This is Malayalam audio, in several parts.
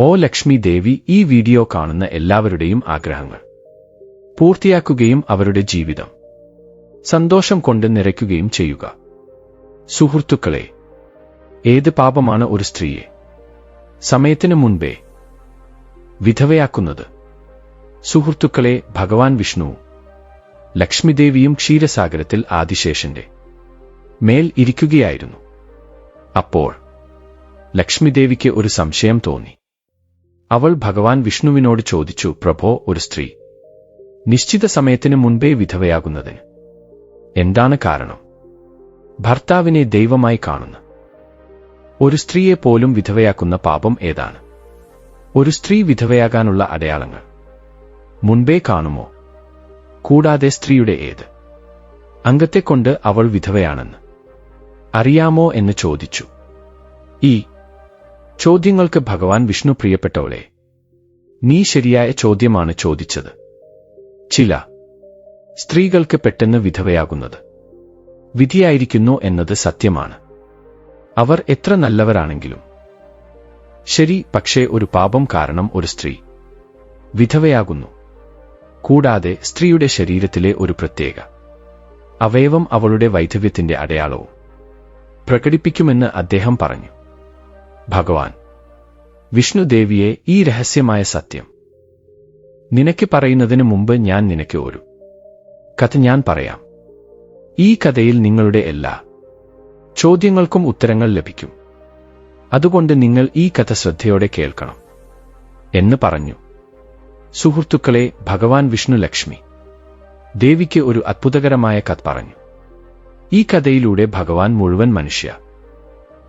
ഓ ലക്ഷ്മി ദേവി ഈ വീഡിയോ കാണുന്ന എല്ലാവരുടെയും ആഗ്രഹങ്ങൾ. പൂർത്തിയാക്കുകയും അവരുടെ ജീവിതം. സന്തോഷം കൊണ്ട് നിറയ്ക്കുകയും ചെയ്യുക. സുഹൃത്തുക്കളെ ഏത് പാപമാണ് ഒരു സ്ത്രീയെ സമയത്തിന് മുൻപേ വിധവയാക്കുന്നത്? സുഹൃത്തുക്കളെ ഭഗവാൻ വിഷ്ണുവും ലക്ഷ്മിദേവിയും ക്ഷീരസാഗരത്തിൽ ആദിശേഷന്റെ മേൽ ഇരിക്കുകയായിരുന്നു. അപ്പോൾ ലക്ഷ്മിദേവിക്ക് ഒരു സംശയം തോന്നി. അവൾ ഭഗവാൻ വിഷ്ണുവിനോട് ചോദിച്ചു പ്രഭോ ഒരു സ്ത്രീ. നിശ്ചിത സമയത്തിന് മുൻപേ വിധവയാകുന്നതിന് എന്താണ് കാരണം? ഭർത്താവിനെ ദൈവമായി കാണുന്ന. ഒരു സ്ത്രീയെ പോലും വിധവയാക്കുന്ന പാപം ഏതാണ്? ഒരു സ്ത്രീ വിധവയാകാനുള്ള അടയാളങ്ങൾ. മുൻപേ കാണുമോ? കൂടാതെ സ്ത്രീയുടെ ഏത്? അംഗത്തെക്കൊണ്ട് അവൾ വിധവയാണെന്ന്. അറിയാമോ? എന്ന് ചോദിച്ചു. ഈ ചോദ്യങ്ങൾക്ക് ഭഗവാൻ വിഷ്ണു പ്രിയപ്പെട്ടവളെ നീ ശരിയായ ചോദ്യമാണ് ചോദിച്ചത്. ചില സ്ത്രീകൾക്ക് പെട്ടെന്ന് വിധവയാകുന്നത്. വിധിയായിരിക്കുന്നു എന്നത് സത്യമാണ്. അവർ എത്ര നല്ലവരാണെങ്കിലും. ശരി പക്ഷേ ഒരു പാപം കാരണം ഒരു സ്ത്രീ വിധവയാകുന്നു. കൂടാതെ സ്ത്രീയുടെ ശരീരത്തിലെ ഒരു പ്രത്യേക അവയവം അവളുടെ വൈധവ്യത്തിന്റെ അടയാളവും പ്രകടിപ്പിക്കുമെന്ന് അദ്ദേഹം പറഞ്ഞു. ഭഗവാൻ. വിഷ്ണുദേവിയെ ഈ രഹസ്യമായ സത്യം. നിനക്ക് പറയുന്നതിന് മുമ്പ് ഞാൻ നിനക്ക് ഒരു കഥ ഞാൻ പറയാം. ഈ കഥയിൽ നിങ്ങളുടെ എല്ലാ ചോദ്യങ്ങൾക്കും ഉത്തരങ്ങൾ ലഭിക്കും. അതുകൊണ്ട് നിങ്ങൾ ഈ കഥ ശ്രദ്ധയോടെ കേൾക്കണം. എന്ന് പറഞ്ഞു. സുഹൃത്തുക്കളെ ഭഗവാൻ വിഷ്ണു ലക്ഷ്മി. ദേവിക്ക് ഒരു അത്ഭുതകരമായ കഥ പറഞ്ഞു. ഈ കഥയിലൂടെ ഭഗവാൻ മുഴുവൻ മനുഷ്യ.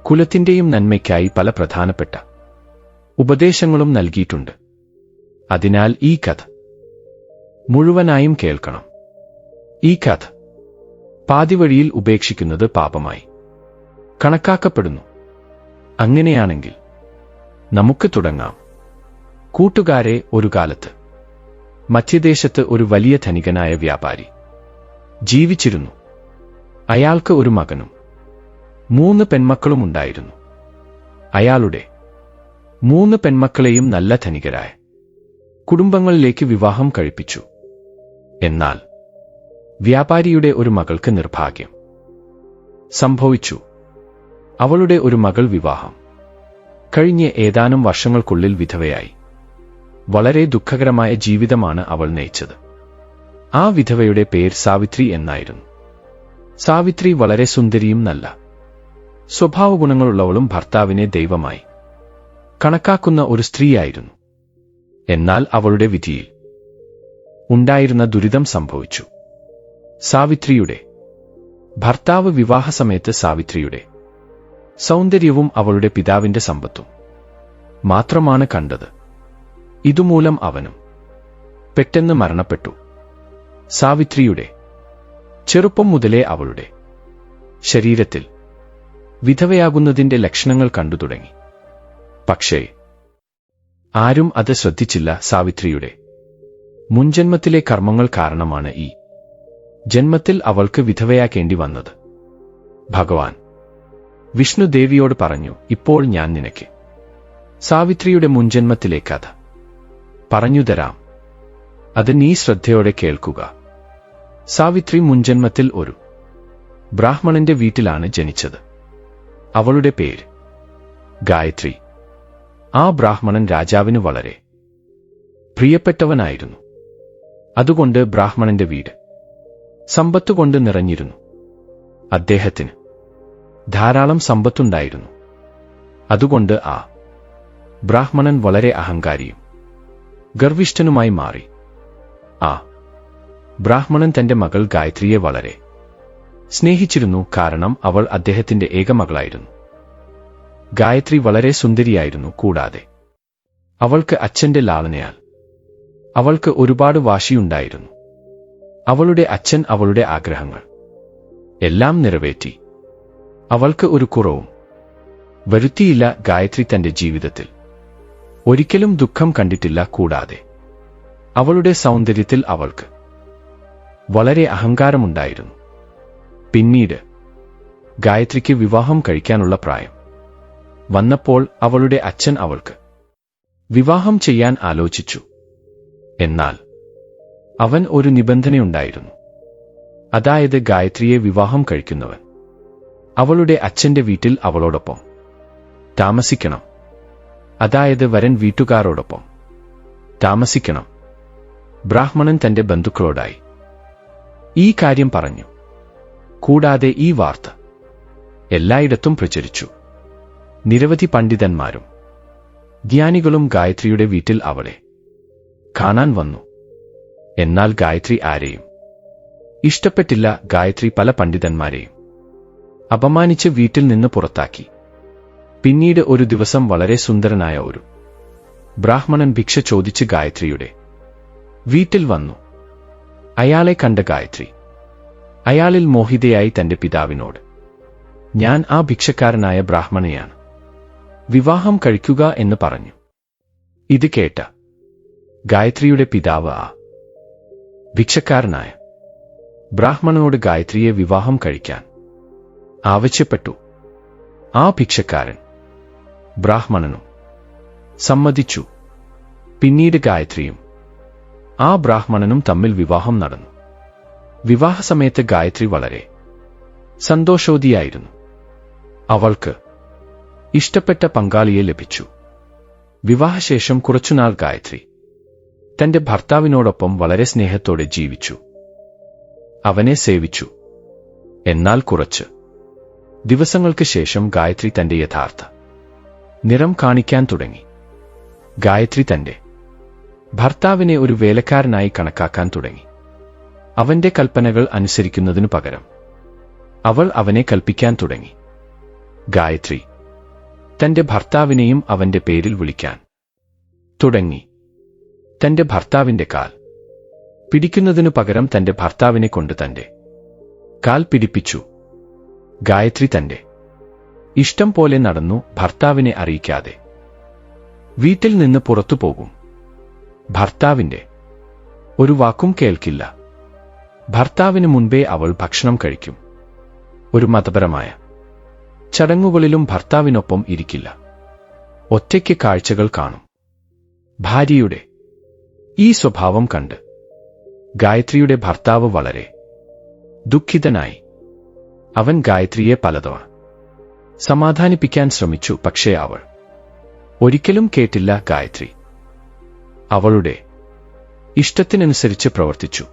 കുലത്തിന്റെയും നന്മയ്ക്കായി പല പ്രധാനപ്പെട്ട ഉപദേശങ്ങളും നൽകിയിട്ടുണ്ട്. അതിനാൽ ഈ കഥ മുഴുവനായും കേൾക്കണം. ഈ കഥ പാതിവഴിയിൽ ഉപേക്ഷിക്കുന്നത് പാപമായി. കണക്കാക്കപ്പെടുന്നു. അങ്ങനെയാണെങ്കിൽ നമുക്ക് തുടങ്ങാം. കൂട്ടുകാരെ ഒരു കാലത്ത് മധ്യദേശത്ത് ഒരു വലിയ ധനികനായ വ്യാപാരി ജീവിച്ചിരുന്നു. അയാൾക്ക് ഒരു മകനും മൂന്ന് പെൺമക്കളുമുണ്ടായിരുന്നു അയാളുടെ മൂന്ന് പെൺമക്കളെയും നല്ല ധനികരായ കുടുംബങ്ങളിലേക്ക് വിവാഹം കഴിപ്പിച്ചു. എന്നാൽ വ്യാപാരിയുടെ ഒരു മകൾക്ക് നിർഭാഗ്യം. സംഭവിച്ചു. അവളുടെ ഒരു മകൾ വിവാഹം. കഴിഞ്ഞ ഏതാനും വർഷങ്ങൾക്കുള്ളിൽ വിധവയായി. വളരെ ദുഃഖകരമായ ജീവിതമാണ് അവൾ നയിച്ചത്. ആ വിധവയുടെ പേര് സാവിത്രി എന്നായിരുന്നു. സാവിത്രി വളരെ സുന്ദരിയും നല്ല സ്വഭാവഗുണങ്ങളുള്ളവളും ഭർത്താവിനെ ദൈവമായി കണക്കാക്കുന്ന ഒരു സ്ത്രീയായിരുന്നു. എന്നാൽ അവളുടെ വിധിയിൽ ഉണ്ടായിരുന്ന ദുരിതം സംഭവിച്ചു. സാവിത്രിയുടെ ഭർത്താവ് വിവാഹസമയത്ത് സാവിത്രിയുടെ സൗന്ദര്യവും അവളുടെ പിതാവിന്റെ സമ്പത്തും മാത്രമാണ് കണ്ടത്. ഇതുമൂലം അവനും പെട്ടെന്ന് മരണപ്പെട്ടു. സാവിത്രിയുടെ ചെറുപ്പം മുതലേ അവളുടെ ശരീരത്തിൽ വിധവയാകുന്നതിന്റെ ലക്ഷണങ്ങൾ കണ്ടു തുടങ്ങി. പക്ഷേ ആരും അത് ശ്രദ്ധിച്ചില്ല സാവിത്രിയുടെ. മുൻജന്മത്തിലെ കർമ്മങ്ങൾ കാരണമാണ് ഈ. ജന്മത്തിൽ അവൾക്ക് വിധവയാക്കേണ്ടി വന്നത്. ഭഗവാൻ വിഷ്ണു ദേവിയോട് പറഞ്ഞു ഇപ്പോൾ ഞാൻ നിനക്ക് സാവിത്രിയുടെ മുൻജന്മത്തിലെ കഥ പറഞ്ഞുതരാം അത് നീ ശ്രദ്ധയോടെ കേൾക്കുക. സാവിത്രി മുൻജന്മത്തിൽ ഒരു ബ്രാഹ്മണന്റെ വീട്ടിലാണ് ജനിച്ചത്. അവളുടെ പേര് ഗായത്രി. ആ ബ്രാഹ്മണൻ രാജാവിന് വളരെ പ്രിയപ്പെട്ടവനായിരുന്നു. അതുകൊണ്ട് ബ്രാഹ്മണന്റെ വീട് സമ്പത്തുകൊണ്ട് നിറഞ്ഞിരുന്നു. അദ്ദേഹത്തിന് ധാരാളം സമ്പത്തുണ്ടായിരുന്നു. അതുകൊണ്ട് ആ ബ്രാഹ്മണൻ വളരെ അഹങ്കാരിയും ഗർവിഷ്ഠനുമായി മാറി. ആ ബ്രാഹ്മണൻ തന്റെ മകൾ ഗായത്രിയെ വളരെ സ്നേഹിച്ചിരുന്നു കാരണം അവൾ അദ്ദേഹത്തിന്റെ ഏകമകളായിരുന്നു. ഗായത്രി വളരെ സുന്ദരിയായിരുന്നു കൂടാതെ. അവൾക്ക് അച്ഛന്റെ ലാളനയാൽ. അവൾക്ക് ഒരുപാട് വാശിയുണ്ടായിരുന്നു. അവളുടെ അച്ഛൻ അവളുടെ ആഗ്രഹങ്ങൾ. എല്ലാം നിറവേറ്റി. അവൾക്ക് ഒരു കുറവും. വരുത്തിയില്ല ഗായത്രി തന്റെ ജീവിതത്തിൽ. ഒരിക്കലും ദുഃഖം കണ്ടിട്ടില്ല കൂടാതെ. അവളുടെ സൗന്ദര്യത്തിൽ അവൾക്ക് വളരെ അഹങ്കാരമുണ്ടായിരുന്നു. പിന്നീട് ഗായത്രിക്ക് വിവാഹം കഴിക്കാനുള്ള പ്രായം. വന്നപ്പോൾ അവളുടെ അച്ഛൻ അവൾക്ക് വിവാഹം ചെയ്യാൻ ആലോചിച്ചു. എന്നാൽ അവൻ ഒരു നിബന്ധനയുണ്ടായിരുന്നു. അതായത് ഗായത്രിയെ വിവാഹം കഴിക്കുന്നവൻ. അവളുടെ അച്ഛന്റെ വീട്ടിൽ അവളോടൊപ്പം താമസിക്കണം. അതായത് വരൻ വീട്ടുകാരോടൊപ്പം താമസിക്കണം. ബ്രാഹ്മണൻ തന്റെ ബന്ധുക്കളോടായി ഈ കാര്യം പറഞ്ഞു. കൂടാതെ ഈ വാർത്ത എല്ലായിടത്തും പ്രചരിച്ചു. നിരവധി പണ്ഡിതന്മാരും ധ്യാനികളും ഗായത്രിയുടെ വീട്ടിൽ അവളെ കാണാൻ വന്നു. എന്നാൽ ഗായത്രി ആരെയും ഇഷ്ടപ്പെട്ടില്ല. ഗായത്രി പല പണ്ഡിതന്മാരെയും അപമാനിച്ച് വീട്ടിൽ നിന്ന് പുറത്താക്കി. പിന്നീട് ഒരു ദിവസം വളരെ സുന്ദരനായ ഒരു ബ്രാഹ്മണൻ ഭിക്ഷ ചോദിച്ച് ഗായത്രിയുടെ വീട്ടിൽ വന്നു. അയാളെ കണ്ട ഗായത്രി അയാളിൽ മോഹിതയായി തന്റെ പിതാവിനോട് ഞാൻ ആ ഭിക്ഷക്കാരനായ ബ്രാഹ്മണയാണ്. വിവാഹം കഴിക്കുക എന്ന് പറഞ്ഞു. ഇത് കേട്ട ഗായത്രിയുടെ പിതാവ് ആ ഭിക്ഷക്കാരനായ ബ്രാഹ്മണനോട് ഗായത്രിയെ വിവാഹം കഴിക്കാൻ ആവശ്യപ്പെട്ടു. ആ ഭിക്ഷക്കാരൻ ബ്രാഹ്മണനും സമ്മതിച്ചു. പിന്നീട് ഗായത്രിയും ആ ബ്രാഹ്മണനും തമ്മിൽ വിവാഹം നടന്നു. വിവാഹസമയത്ത് ഗായത്രി വളരെ സന്തോഷവതിയായിരുന്നു. അവൾക്ക് ഇഷ്ടപ്പെട്ട പങ്കാളിയെ ലഭിച്ചു. വിവാഹശേഷം കുറച്ചുനാൾ ഗായത്രി തന്റെ ഭർത്താവിനോടൊപ്പം വളരെ സ്നേഹത്തോടെ ജീവിച്ചു. അവനെ സേവിച്ചു. എന്നാൽ കുറച്ച് ദിവസങ്ങൾക്ക് ശേഷം ഗായത്രി തന്റെ യഥാർത്ഥ നിറം കാണിക്കാൻ തുടങ്ങി. ഗായത്രി തന്റെ ഭർത്താവിനെ ഒരു വേലക്കാരനായി കണക്കാക്കാൻ തുടങ്ങി. അവന്റെ കൽപ്പനകൾ അനുസരിക്കുന്നതിനു പകരം അവൾ അവനെ കൽപ്പിക്കാൻ തുടങ്ങി. ഗായത്രി തന്റെ ഭർത്താവിനെയും അവന്റെ പേരിൽ വിളിക്കാൻ. തുടങ്ങി. തന്റെ ഭർത്താവിന്റെ കാൽ. പിടിക്കുന്നതിനു പകരം തന്റെ ഭർത്താവിനെ കൊണ്ട് തന്റെ. കാൽ പിടിപ്പിച്ചു. ഗായത്രി തന്റെ. ഇഷ്ടം പോലെ നടന്നു ഭർത്താവിനെ അറിയിക്കാതെ. വീട്ടിൽ നിന്ന് പുറത്തു പോകും. ഭർത്താവിന്റെ. ഒരു വാക്കും കേൾക്കില്ല. ഭർത്താവിന് മുൻപേ അവൾ ഭക്ഷണം കഴിക്കും. ഒരു മതപരമായ. ചടങ്ങുകളിലും ഭർത്താവിനൊപ്പം ഇരിക്കില്ല. ഒറ്റയ്ക്ക് കാഴ്ചകൾ കാണും. ഭാര്യയുടെ ഈ സ്വഭാവം കണ്ട് ഗായത്രിയുടെ ഭർത്താവ് വളരെ ദുഃഖിതനായി. അവൻ ഗായത്രിയെ പലതവണ സമാധാനിപ്പിക്കാൻ ശ്രമിച്ചു പക്ഷേ അവൾ ഒരിക്കലും കേട്ടില്ല ഗായത്രി. അവളുടെ ഇഷ്ടത്തിനനുസരിച്ച് പ്രവർത്തിച്ചു.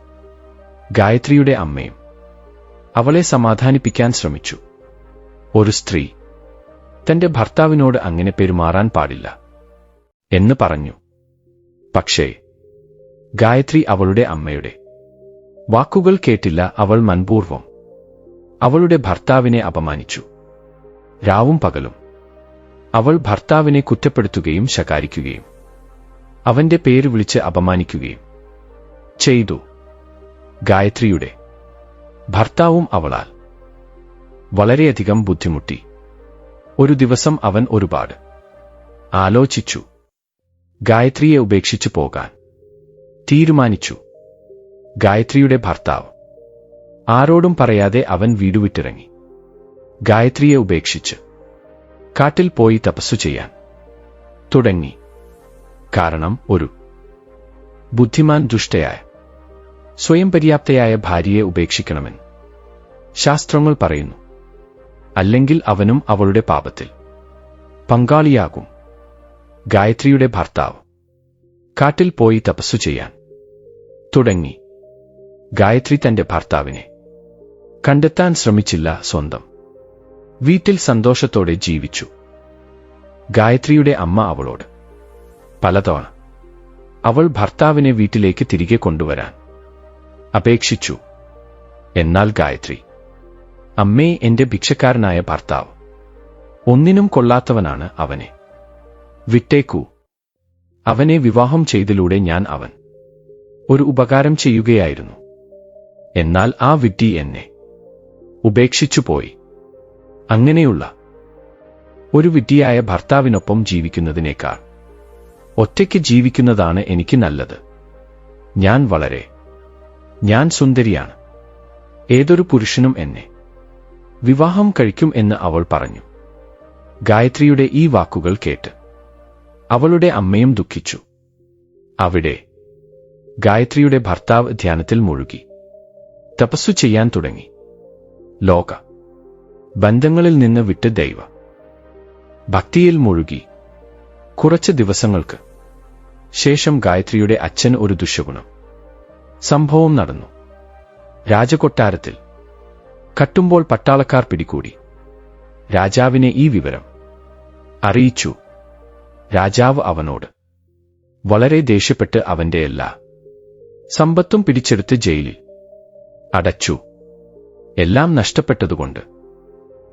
ഗായത്രിയുടെ അമ്മയും അവളെ സമാധാനിപ്പിക്കാൻ ശ്രമിച്ചു. ഒരു സ്ത്രീ തന്റെ ഭർത്താവിനോട് അങ്ങനെ പെരുമാറാൻ പാടില്ല എന്ന് പറഞ്ഞു. പക്ഷേ ഗായത്രി അവളുടെ അമ്മയുടെ വാക്കുകൾ കേട്ടില്ല അവൾ മൻപൂർവം അവളുടെ ഭർത്താവിനെ അപമാനിച്ചു. രാവും പകലും അവൾ ഭർത്താവിനെ കുറ്റപ്പെടുത്തുകയും ശകാരിക്കുകയും അവന്റെ പേര് വിളിച്ച് അപമാനിക്കുകയും ചെയ്തു. ഗായത്രിയുടെ. ഭർത്താവും അവളാൽ. വളരെയധികം ബുദ്ധിമുട്ടി. ഒരു ദിവസം അവൻ ഒരുപാട്. ആലോചിച്ചു. ഗായത്രിയെ ഉപേക്ഷിച്ചു പോകാൻ. തീരുമാനിച്ചു. ഗായത്രിയുടെ ഭർത്താവ്. ആരോടും പറയാതെ അവൻ വീടുവിട്ടിറങ്ങി ഗായത്രിയെ ഉപേക്ഷിച്ച്. കാട്ടിൽ പോയി തപസ്സു ചെയ്യാൻ. തുടങ്ങി. കാരണം ഒരു. ബുദ്ധിമാൻ ദുഷ്ടയായ. സ്വയം പര്യാപ്തയായ ഭാര്യയെ ഉപേക്ഷിക്കണമെന്ന് ശാസ്ത്രങ്ങൾ പറയുന്നു അല്ലെങ്കിൽ അവനും അവളുടെ പാപത്തിൽ. പങ്കാളിയാകും. ഗായത്രിയുടെ ഭർത്താവ്. കാട്ടിൽ പോയി തപസ്സു ചെയ്യാൻ. തുടങ്ങി. ഗായത്രി തന്റെ ഭർത്താവിനെ. കണ്ടെത്താൻ ശ്രമിച്ചില്ല സ്വന്തം. വീട്ടിൽ സന്തോഷത്തോടെ ജീവിച്ചു. ഗായത്രിയുടെ അമ്മ അവളോട് പലതവണ അവൾ ഭർത്താവിനെ വീട്ടിലേക്ക് തിരികെ കൊണ്ടുവരാൻ അപേക്ഷിച്ചു. എന്നാൽ ഗായത്രി അമ്മേ എന്റെ ഭിക്ഷക്കാരനായ ഭർത്താവ് ഒന്നിനും കൊള്ളാത്തവനാണ് അവനെ. വിട്ടേക്കൂ. അവനെ വിവാഹം ചെയ്തിലൂടെ ഞാൻ അവൻ. ഒരു ഉപകാരം ചെയ്യുകയായിരുന്നു. എന്നാൽ ആ വിട്ടി എന്നെ ഉപേക്ഷിച്ചുപോയി അങ്ങനെയുള്ള ഒരു വിഡ്ഢിയായ ഭർത്താവിനൊപ്പം ജീവിക്കുന്നതിനേക്കാൾ ഒറ്റയ്ക്ക് ജീവിക്കുന്നതാണ് എനിക്ക് നല്ലത്. ഞാൻ വളരെ ഞാൻ സുന്ദരിയാണ്. ഏതൊരു പുരുഷനും എന്നെ. വിവാഹം കഴിക്കും എന്ന് അവൾ പറഞ്ഞു. ഗായത്രിയുടെ ഈ വാക്കുകൾ കേട്ട് അവളുടെ അമ്മയും ദുഃഖിച്ചു. അവിടെ ഗായത്രിയുടെ ഭർത്താവ് ധ്യാനത്തിൽ മുഴുകി. തപസ്സു ചെയ്യാൻ തുടങ്ങി. ലോക ബന്ധങ്ങളിൽ നിന്ന് വിട്ട് ദൈവ. ഭക്തിയിൽ മുഴുകി. കുറച്ച് ദിവസങ്ങൾക്ക് ശേഷം ഗായത്രിയുടെ അച്ഛൻ ഒരു ദുഷ്യഗുണം സംഭവം നടന്നു. രാജകൊട്ടാരത്തിൽ കട്ടുമ്പോൾ പട്ടാളക്കാർ പിടികൂടി. രാജാവിനെ ഈ വിവരം അറിയിച്ചു. രാജാവ് അവനോട് വളരെ ദേഷ്യപ്പെട്ട് അവന്റെ എല്ലാ സമ്പത്തും പിടിച്ചെടുത്ത് ജയിലിൽ അടച്ചു. എല്ലാം നഷ്ടപ്പെട്ടതുകൊണ്ട്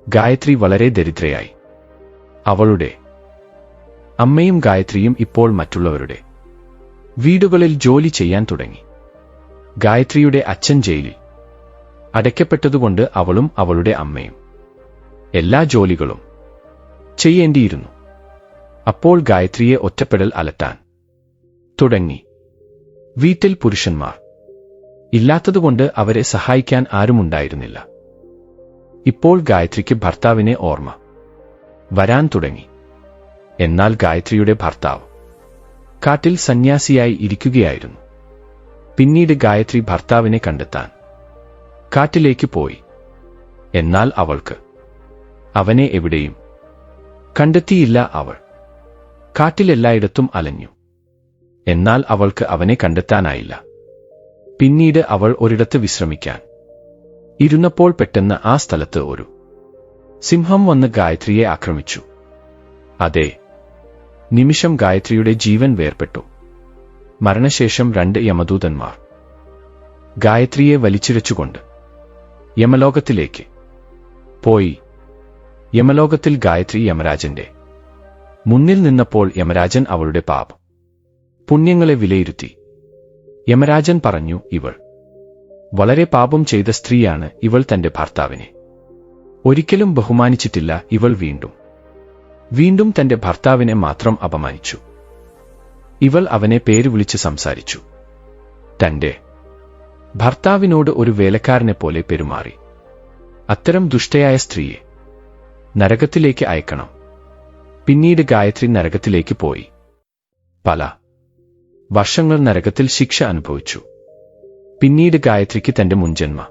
ഗായത്രി വളരെ ദരിദ്രയായി. അവളുടെ അമ്മയും ഗായത്രിയും ഇപ്പോൾ മറ്റുള്ളവരുടെ വീടുകളിൽ ജോലി ചെയ്യാൻ തുടങ്ങി. ഗായത്രിയുടെ അച്ഛൻ ജയിലിൽ. അടയ്ക്കപ്പെട്ടതുകൊണ്ട് അവളും അവളുടെ അമ്മയും. എല്ലാ ജോലികളും ചെയ്യേണ്ടിയിരുന്നു. അപ്പോൾ ഗായത്രിയെ ഒറ്റപ്പെടൽ അലട്ടാൻ. തുടങ്ങി. വീട്ടിൽ പുരുഷന്മാർ. ഇല്ലാത്തതുകൊണ്ട് അവരെ സഹായിക്കാൻ ആരുമുണ്ടായിരുന്നില്ല. ഇപ്പോൾ ഗായത്രിക്ക് ഭർത്താവിനെ ഓർമ്മ. വരാൻ തുടങ്ങി. എന്നാൽ ഗായത്രിയുടെ ഭർത്താവ്. കാട്ടിൽ സന്യാസിയായി ഇരിക്കുകയായിരുന്നു. പിന്നീട് ഗായത്രി ഭർത്താവിനെ കണ്ടെത്താൻ കാറ്റിലേക്ക് പോയി. എന്നാൽ അവൾക്ക് അവനെ എവിടെയും കണ്ടെത്തിയില്ല അവൾ. കാട്ടിലെല്ലായിടത്തും അലഞ്ഞു. എന്നാൽ അവൾക്ക് അവനെ കണ്ടെത്താനായില്ല. പിന്നീട് അവൾ ഒരിടത്ത് വിശ്രമിക്കാൻ. ഇരുന്നപ്പോൾ പെട്ടെന്ന് ആ സ്ഥലത്ത് ഒരു സിംഹം വന്ന് ഗായത്രിയെ ആക്രമിച്ചു. അതെ നിമിഷം ഗായത്രിയുടെ ജീവൻ വേർപെട്ടു മരണശേഷം രണ്ട് യമദൂതന്മാർ. ഗായത്രിയെ വലിച്ചിഴച്ചുകൊണ്ട് യമലോകത്തിലേക്ക് പോയി. യമലോകത്തിൽ ഗായത്രി യമരാജന്റെ മുന്നിൽ നിന്നപ്പോൾ യമരാജൻ അവളുടെ പാപം പുണ്യങ്ങളെ വിലയിരുത്തി. യമരാജൻ പറഞ്ഞു ഇവൾ വളരെ പാപം ചെയ്ത സ്ത്രീയാണ് ഇവൾ തന്റെ ഭർത്താവിനെ. ഒരിക്കലും ബഹുമാനിച്ചിട്ടില്ല ഇവൾ വീണ്ടും. വീണ്ടും തന്റെ ഭർത്താവിനെ മാത്രം അപമാനിച്ചു. ഇവൾ അവനെ പേര് വിളിച്ച് സംസാരിച്ചു. തന്റെ ഭർത്താവിനോട് ഒരു വേലക്കാരനെ പോലെ പെരുമാറി. അത്തരം ദുഷ്ടയായ സ്ത്രീയെ നരകത്തിലേക്ക് അയക്കണം. പിന്നീട് ഗായത്രി നരകത്തിലേക്ക് പോയി. പല വർഷങ്ങൾ നരകത്തിൽ ശിക്ഷ അനുഭവിച്ചു. പിന്നീട് ഗായത്രിക്ക് തന്റെ മുൻജന്മ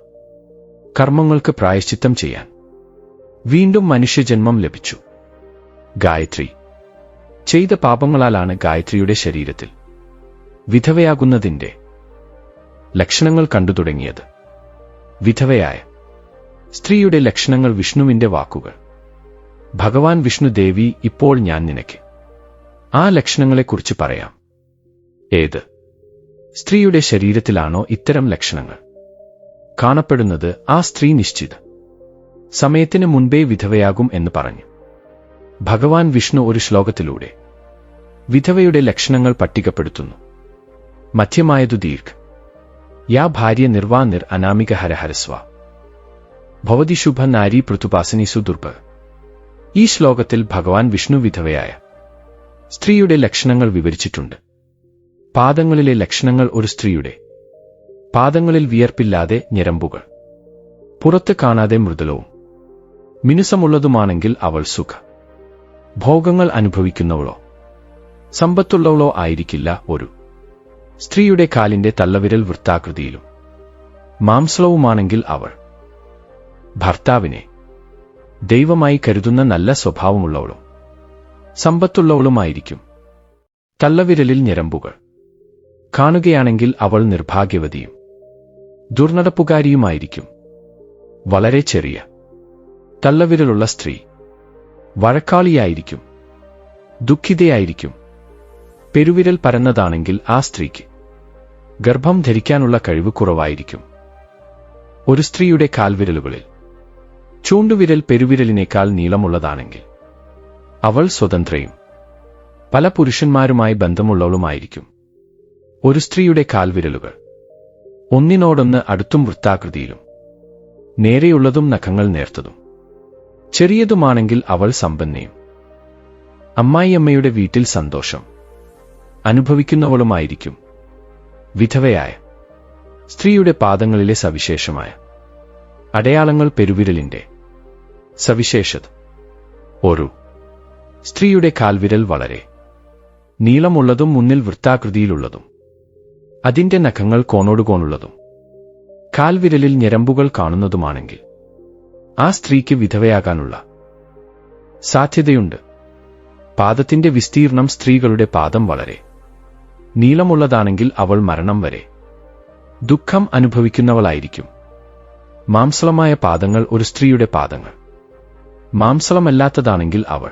കർമ്മങ്ങൾക്ക് പ്രായശ്ചിത്തം ചെയ്യാൻ വീണ്ടും മനുഷ്യജന്മം ലഭിച്ചു. ഗായത്രി ചെയ്ത പാപങ്ങളാലാണ് ഗായത്രിയുടെ ശരീരത്തിൽ വിധവയാകുന്നതിന്റെ ലക്ഷണങ്ങൾ കണ്ടു തുടങ്ങിയത്. വിധവയായ സ്ത്രീയുടെ ലക്ഷണങ്ങൾ വിഷ്ണുവിന്റെ വാക്കുകൾ. ഭഗവാൻ വിഷ്ണു ദേവി ഇപ്പോൾ ഞാൻ നിനക്ക് ആ ലക്ഷണങ്ങളെക്കുറിച്ച് പറയാം. ഏത്? സ്ത്രീയുടെ ശരീരത്തിലാണോ ഇത്തരം ലക്ഷണങ്ങൾ കാണപ്പെടുന്നത് ആ സ്ത്രീ നിശ്ചിത സമയത്തിന് മുൻപേ വിധവയാകും എന്ന് പറഞ്ഞു. ഭഗവാൻ വിഷ്ണു ഒരു ശ്ലോകത്തിലൂടെ. വിധവയുടെ ലക്ഷണങ്ങൾ പട്ടികപ്പെടുത്തുന്നു. മധ്യമായതു ദീർഘ്. യാ ഭാര്യ നിർവാ നിർ അനാമിക ഹരഹരസ്വ ഭവതി ശുഭ നാരി പൃഥുപാസിനി സുദുർഭ ഈ ശ്ലോകത്തിൽ ഭഗവാൻ വിഷ്ണു വിധവയായ സ്ത്രീയുടെ ലക്ഷണങ്ങൾ വിവരിച്ചിട്ടുണ്ട്. പാദങ്ങളിലെ ലക്ഷണങ്ങൾ ഒരു സ്ത്രീയുടെ. പാദങ്ങളിൽ വിയർപ്പില്ലാതെ ഞരമ്പുകൾ. പുറത്ത് കാണാതെ മൃദുലവും. മിനുസമുള്ളതുമാണെങ്കിൽ അവൾ സുഖ. ഭോഗങ്ങൾ അനുഭവിക്കുന്നവളോ? സമ്പത്തുള്ളവളോ ആയിരിക്കില്ല ഒരു. സ്ത്രീയുടെ കാലിന്റെ തള്ളവിരൽ വൃത്താകൃതിയിലും. മാംസളവുമാണെങ്കിൽ അവൾ ഭർത്താവിനെ. ദൈവമായി കരുതുന്ന നല്ല സ്വഭാവമുള്ളവളും. സമ്പത്തുള്ളവളുമായിരിക്കും. തള്ളവിരലിൽ ഞരമ്പുകൾ. കാണുകയാണെങ്കിൽ അവൾ നിർഭാഗ്യവതിയും. ദുർനടപ്പുകാരിയുമായിരിക്കും. വളരെ ചെറിയ. തള്ളവിരലുള്ള സ്ത്രീ. വഴക്കാളിയായിരിക്കും. ദുഃഖിതയായിരിക്കും. പെരുവിരൽ പരന്നതാണെങ്കിൽ ആ സ്ത്രീക്ക് ഗർഭം ധരിക്കാനുള്ള കഴിവ് കുറവായിരിക്കും. ഒരു സ്ത്രീയുടെ കാൽവിരലുകളിൽ ചൂണ്ടുവിരൽ പെരുവിരലിനേക്കാൾ നീളമുള്ളതാണെങ്കിൽ അവൾ സ്വതന്ത്രയും പല പുരുഷന്മാരുമായി ബന്ധമുള്ളവളുമായിരിക്കും. ഒരു സ്ത്രീയുടെ കാൽവിരലുകൾ ഒന്നിനോടൊന്ന് അടുത്തും വൃത്താകൃതിയിലും നേരെയുള്ളതും നഖങ്ങൾ നേർത്തതും. ചെറിയതുമാണെങ്കിൽ അവൾ സമ്പന്നയും. അമ്മായിയമ്മയുടെ വീട്ടിൽ സന്തോഷം. അനുഭവിക്കുന്നവളുമായിരിക്കും. വിധവയായ. സ്ത്രീയുടെ പാദങ്ങളിലെ സവിശേഷമായ. അടയാളങ്ങൾ പെരുവിരലിന്റെ. സവിശേഷത. ഒരു. സ്ത്രീയുടെ കാൽവിരൽ വളരെ. നീളമുള്ളതും മുന്നിൽ വൃത്താകൃതിയിലുള്ളതും. അതിന്റെ നഖങ്ങൾ കോണോടുകോണുള്ളതും. കാൽവിരലിൽ ഞരമ്പുകൾ കാണുന്നതുമാണെങ്കിൽ. ആ സ്ത്രീക്ക് വിധവയാകാനുള്ള സാധ്യതയുണ്ട്. പാദത്തിന്റെ വിസ്തീർണം സ്ത്രീകളുടെ പാദം വളരെ നീളമുള്ളതാണെങ്കിൽ അവൾ മരണം വരെ ദുഃഖം അനുഭവിക്കുന്നവളായിരിക്കും. മാംസളമായ പാദങ്ങൾ ഒരു സ്ത്രീയുടെ പാദങ്ങൾ. മാംസളമല്ലാത്തതാണെങ്കിൽ അവൾ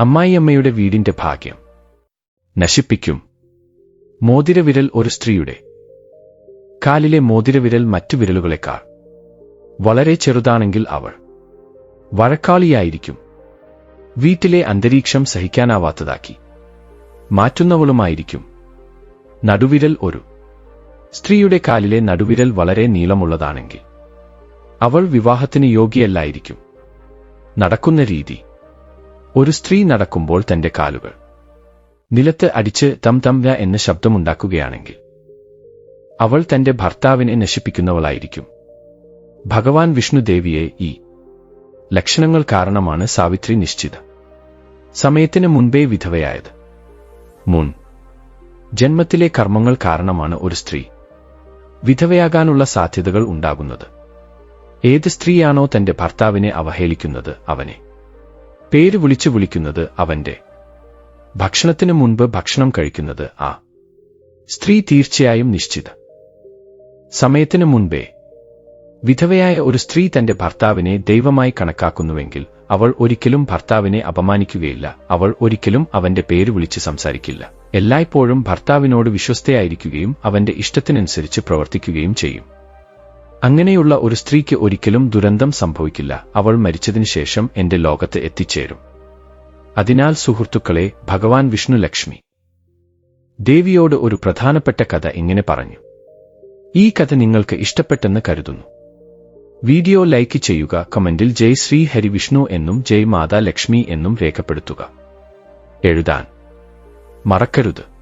അമ്മായിയമ്മയുടെ വീടിന്റെ ഭാഗ്യം. നശിപ്പിക്കും. മോതിരവിരൽ ഒരു സ്ത്രീയുടെ. കാലിലെ മോതിരവിരൽ മറ്റു വിരലുകളെക്കാൾ വളരെ ചെറുതാണെങ്കിൽ അവൾ വഴക്കാളിയായിരിക്കും. വീട്ടിലെ അന്തരീക്ഷം സഹിക്കാനാവാത്തതാക്കി. മാറ്റുന്നവളുമായിരിക്കും. നടുവിരൽ ഒരു സ്ത്രീയുടെ കാലിലെ നടുവിരൽ വളരെ നീളമുള്ളതാണെങ്കിൽ അവൾ വിവാഹത്തിന് യോഗ്യയല്ലായിരിക്കും. നടക്കുന്ന രീതി. ഒരു സ്ത്രീ നടക്കുമ്പോൾ തന്റെ കാലുകൾ നിലത്ത് അടിച്ച് തം തം വ്യ എന്ന ശബ്ദമുണ്ടാക്കുകയാണെങ്കിൽ അവൾ തന്റെ ഭർത്താവിനെ നശിപ്പിക്കുന്നവളായിരിക്കും. ഭഗവാൻ വിഷ്ണുദേവിയെ ഈ ലക്ഷണങ്ങൾ കാരണമാണ് സാവിത്രി നിശ്ചിത. സമയത്തിന് മുൻപേ വിധവയായത്. മുൻ. ജന്മത്തിലെ കർമ്മങ്ങൾ കാരണമാണ് ഒരു സ്ത്രീ വിധവയാകാനുള്ള സാധ്യതകൾ ഉണ്ടാകുന്നത്. ഏത് സ്ത്രീയാണോ തന്റെ ഭർത്താവിനെ അവഹേളിക്കുന്നത് അവനെ. പേര് വിളിച്ചു വിളിക്കുന്നത് അവന്റെ. ഭക്ഷണത്തിനു മുൻപ് ഭക്ഷണം കഴിക്കുന്നത് ആ. സ്ത്രീ തീർച്ചയായും നിശ്ചിത. സമയത്തിനു മുൻപേ വിധവയായ ഒരു സ്ത്രീ തന്റെ ഭർത്താവിനെ ദൈവമായി കണക്കാക്കുന്നുവെങ്കിൽ അവൾ ഒരിക്കലും ഭർത്താവിനെ അപമാനിക്കുകയില്ല. അവൾ ഒരിക്കലും അവന്റെ പേര് വിളിച്ച് സംസാരിക്കില്ല. എല്ലായ്പ്പോഴും ഭർത്താവിനോട് വിശ്വസ്തയായിരിക്കുകയും അവന്റെ ഇഷ്ടത്തിനനുസരിച്ച് പ്രവർത്തിക്കുകയും ചെയ്യും. അങ്ങനെയുള്ള ഒരു സ്ത്രീക്ക് ഒരിക്കലും ദുരന്തം സംഭവിക്കില്ല. അവൾ മരിച്ചതിനു ശേഷം എന്റെ ലോകത്ത് എത്തിച്ചേരും. അതിനാൽ സുഹൃത്തുക്കളെ ഭഗവാൻ വിഷ്ണു ലക്ഷ്മി. ദേവിയോട് ഒരു പ്രധാനപ്പെട്ട കഥ ഇങ്ങനെ പറഞ്ഞു. ഈ കഥ നിങ്ങൾക്ക് ഇഷ്ടപ്പെട്ടെന്ന് കരുതുന്നു. വീഡിയോ ലൈക്ക് ചെയ്യുക. കമന്റിൽ ജയ് ശ്രീ ഹരിവിഷ്ണു എന്നും ജയ് മാതാ ലക്ഷ്മി എന്നും രേഖപ്പെടുത്തുക. എഴുതാൻ മറക്കരുത്.